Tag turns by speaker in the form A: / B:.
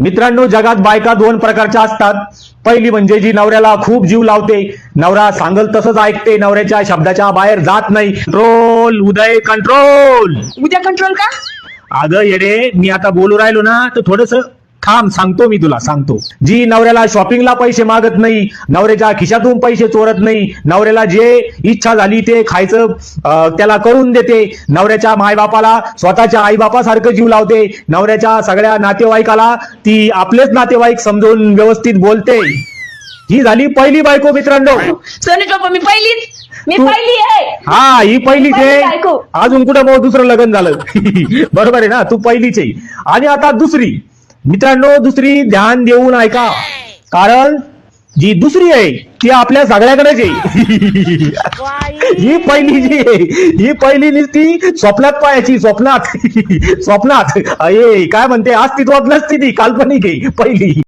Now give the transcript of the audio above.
A: मित्रांनो जगात बायका दोन प्रकारच्या असतात. पहिली म्हणजे जी नवऱ्याला खूप जीव लावते. नवरा सांगल तसंच ऐकते. नवऱ्याच्या शब्दाच्या बाहेर जात नाही. कंट्रोल उदय कंट्रोल
B: उद्या कंट्रोल का?
A: अगं येडे मी आता बोलू राहिलो ना तर थोडस थांब सांगतो मी तुला सांगतो. जी नवऱ्याला शॉपिंगला पैसे मागत नाही नवऱ्याच्या खिशातून पैसे चोरत नाही नवऱ्याला जे इच्छा झाली ते खायचं त्याला करून देते. नवऱ्याच्या मायबापाला स्वतःच्या आईबापासारखं जीव लावते. नवऱ्याच्या सगळ्या नातेवाईकाला ती आपलेच नातेवाईक समजून व्यवस्थित बोलते. ही झाली पहिली बायको मित्रांनो.
B: सोनू बाबा मी पहिलीच मी पहिली आहे.
A: हा ही पहिलीच
B: पहिली
A: आहे. अजून कुठं मग दुसरं लग्न झालं? बरोबर आहे ना तू पहिलीच आहे. आणि आता दुसरी. मित्रांनो दुसरी ध्यान देऊन ऐका. कारण जी दुसरी आहे ती आपल्या सगळ्याकडेच आहे. ही पहिली जी आहे ही पहिली नुसती स्वप्नात पायाची स्वप्नात. स्वप्नात. अये काय म्हणते अस्तित्वात नसती ती काल्पनिक आहे पहिली.